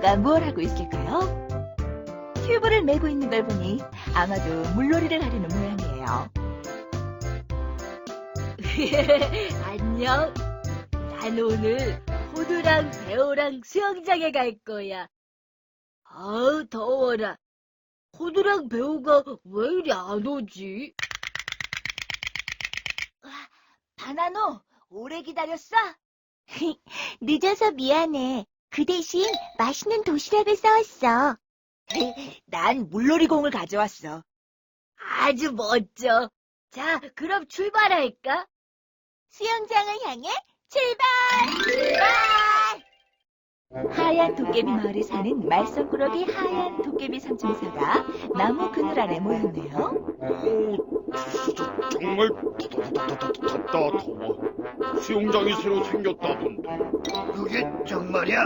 바나노가 무얼 하고 있을까요? 튜브를 메고 있는 걸 보니 아마도 물놀이를 하려는 모양이에요. 안녕. 난 오늘 호두랑 배우랑 수영장에 갈 거야. 아우, 더워라. 호두랑 배우가 왜 이리 안 오지? 바나노, 오래 기다렸어? 늦어서 미안해. 그 대신 맛있는 도시락을 싸왔어. 난 물놀이공을 가져왔어. 아주 멋져. 자, 그럼 출발할까? 수영장을 향해 출발! 하얀 도깨비 마을에 사는 말썽꾸러기 하얀 도깨비 삼총사가 나무 그늘 아래 모였네요. 오, 진짜 정말 답답답답답다 더워. 수영장이 새로 생겼다던데. 그게 정말이야?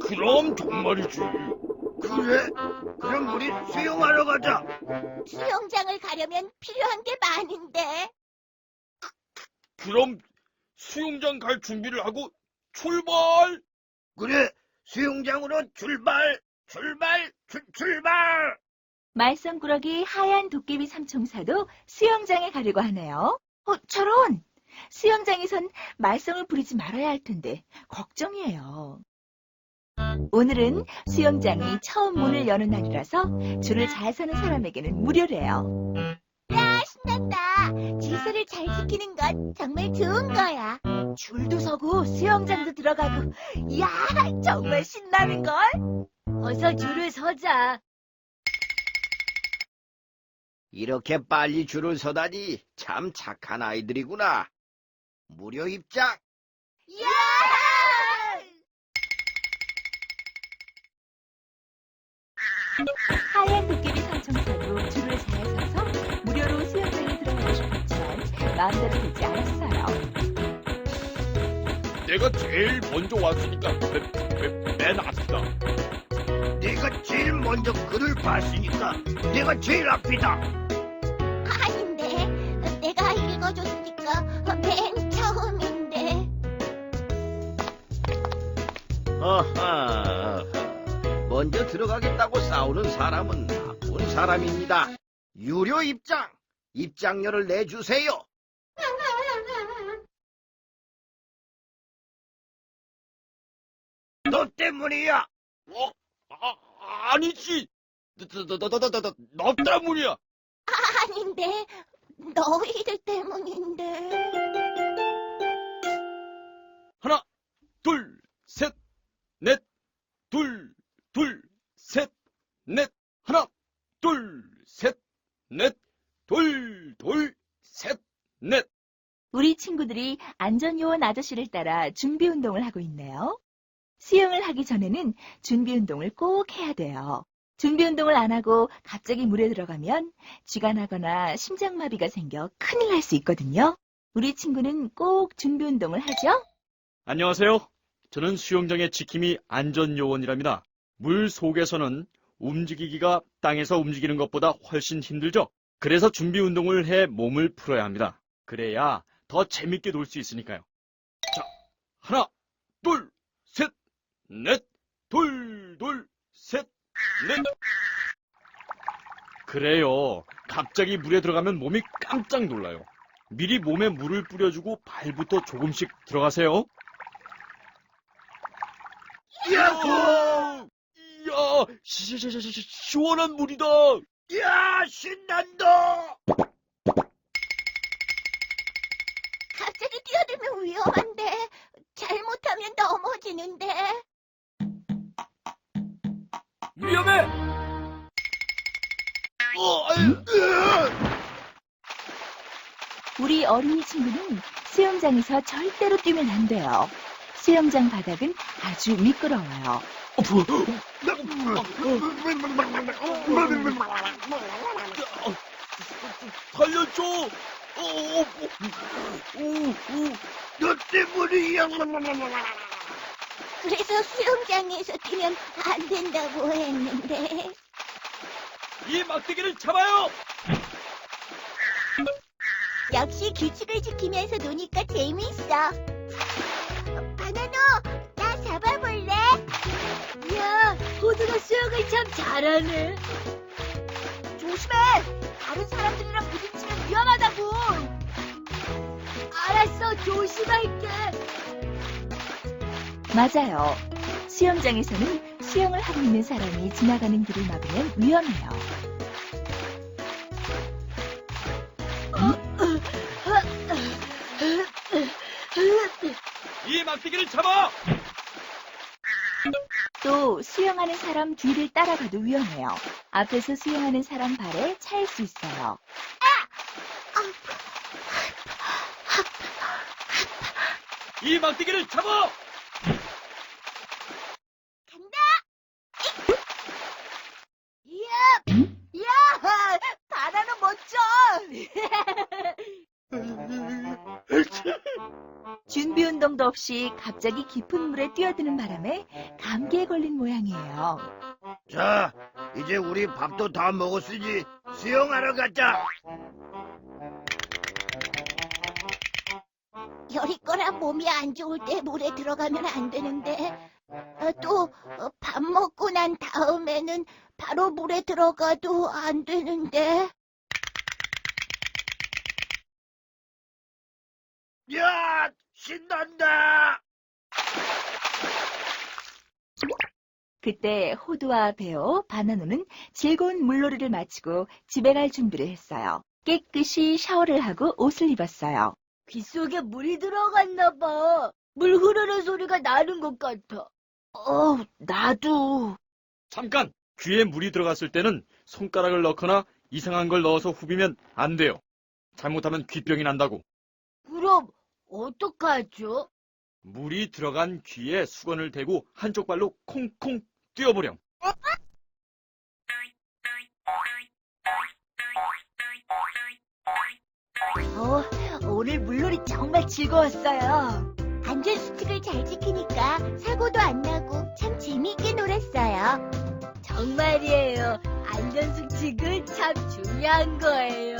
그럼 정말이지. 그래? 그럼 우리 수영하러 가자. 수영장을 가려면 필요한 게 많은데. 그럼 수영장 갈 준비를 하고 출발. 그래, 수영장으로 출발, 출발, 출, 출발. 말썽꾸러기 하얀 도깨비 삼총사도 수영장에 가려고 하네요. 어, 저런! 수영장에선 말썽을 부리지 말아야 할 텐데 걱정이에요. 오늘은 수영장이 처음 문을 여는 날이라서 줄을 잘 서는 사람에게는 무료래요. 야, 신난다. 질서를 잘 지키는 건 정말 좋은 거야. 줄도 서고 수영장도 들어가고, 이야, 정말 신나는걸? 어서 줄을 서자. 이렇게 빨리 줄을 서다니 참 착한 아이들이구나. 무료 입장. 야! 하얀 도깨비 삼총사도 줄을 잘 서서 무료로 수영장에 들어가고 싶었지만 마음대로 되지 않았어요. 내가 제일 먼저 왔으니까 맨, 앞이다. 내가 제일 먼저 글을 봤으니까 내가 제일 앞이다. 아닌데, 내가 읽어줬으니까 맨 처음인데. 아하, 먼저 들어가겠다고 싸우는 사람은 나쁜 사람입니다. 유료 입장, 입장료를 내주세요. 너 때문이야. 어? 아, 아니지. 너, 너, 너, 너, 너, 너, 너, 너 때문이야. 아닌데, 너희들 때문인데. 하나, 둘, 셋, 넷, 둘, 둘, 셋, 넷, 하나, 둘, 셋, 넷, 둘, 둘, 셋, 넷. 우리 친구들이 안전요원 아저씨를 따라 준비 운동을 하고 있네요. 수영을 하기 전에는 준비 운동을 꼭 해야 돼요. 준비 운동을 안 하고 갑자기 물에 들어가면 쥐가 나거나 심장마비가 생겨 큰일 날 수 있거든요. 우리 친구는 꼭 준비 운동을 하죠? 안녕하세요. 저는 수영장의 지킴이 안전요원이랍니다. 물 속에서는 움직이기가 땅에서 움직이는 것보다 훨씬 힘들죠. 그래서 준비 운동을 해 몸을 풀어야 합니다. 그래야 더 재밌게 놀 수 있으니까요. 자, 하나, 넷, 둘, 둘, 셋, 넷. 그래요. 갑자기 물에 들어가면 몸이 깜짝 놀라요. 미리 몸에 물을 뿌려주고 발부터 조금씩 들어가세요. 야호! 이야, 시, 시, 시, 시, 시원한 물이다. 야, 신난다. 갑자기 뛰어들면 위험한데 잘못하면 넘어지는데 위험해. 우리 어린이 친구는 수영장에서 절대로 뛰면 안 돼요. 수영장 바닥은 아주 미끄러워요. 살려줘. 어, 어, 어. 너 때문이야. 그래서 수영장에서 뛰면 안 된다고 했는데. 이 막대기를 잡아요. 역시 규칙을 지키면서 노니까 재미있어. 바나노, 나 잡아볼래? 참 잘하네. 조심해! 다른 사람들이랑 부딪히면 위험하다고! 알았어, 조심할게. 맞아요. 수영장에서는 수영을 하고 있는 사람이 지나가는 길을 막으면 위험해요. 이 막대기를 잡아! 또 수영하는 사람 뒤를 따라가도 위험해요. 앞에서 수영하는 사람 발에 차일 수 있어요. 이 막대기를 잡아! 없이 갑자기 깊은 물에 뛰어드는 바람에 감기에 걸린 모양이에요. 자, 이제 우리 밥도 다 먹었으니 수영하러 가자. 열이 거나 몸이 안 좋을 때 물에 들어가면 안 되는데 어, 또밥 먹고 난 다음에는 바로 물에 들어가도 안 되는데 야, 신난다. 그때 호두와 베어, 바나노는 즐거운 물놀이를 마치고 집에 갈 준비를 했어요. 깨끗이 샤워를 하고 옷을 입었어요. 귀 속에 물이 들어갔나 봐. 물 흐르는 소리가 나는 것 같아. 어, 나도. 잠깐! 귀에 물이 들어갔을 때는 손가락을 넣거나 이상한 걸 넣어서 후비면 안 돼요. 잘못하면 귀병이 난다고. 그럼 어떡하죠? 물이 들어간 귀에 수건을 대고 한쪽 발로 콩콩 뛰어보렴. 어, 오늘 물놀이 정말 즐거웠어요. 안전수칙을 잘 지키니까 사고도 안 나고 참 재미있게 놀았어요. 정말이에요. 안전수칙은 참 중요한 거예요.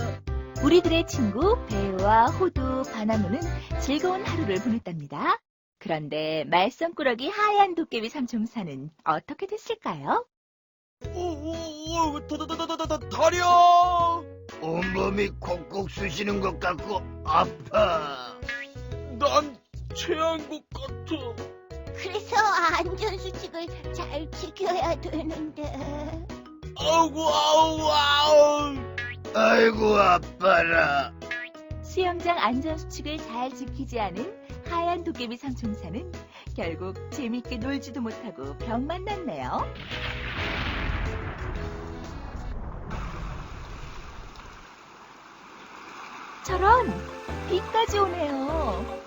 우리들의 친구 베어와 호두, 바나노는 즐거운 하루를 보냈답니다. 그런데 말썽꾸러기 하얀 도깨비 삼총사는 어떻게 됐을까요? 오오오, 다다다다다 다려! 온몸이 콕콕 쑤시는 것 같고 아파. 난 체한 것 같아. 그래서 안전수칙을 잘 지켜야 되는데 아우고 아우 아우. 아이고 아파라. 수영장 안전수칙을 잘 지키지 않은 하얀 도깨비 삼총사는 결국 재밌게 놀지도 못하고 병만 났네요. 저런 비까지 오네요.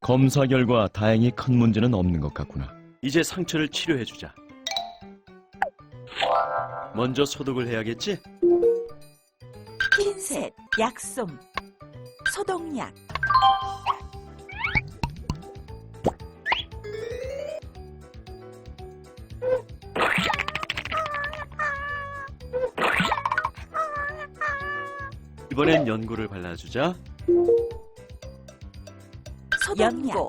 검사 결과 다행히 큰 문제는 없는 것 같구나. 이제 상처를 치료해주자. 먼저 소독을 해야겠지? 흰색, 약솜, 소독약. 이번엔 연고를 발라주자. 연고,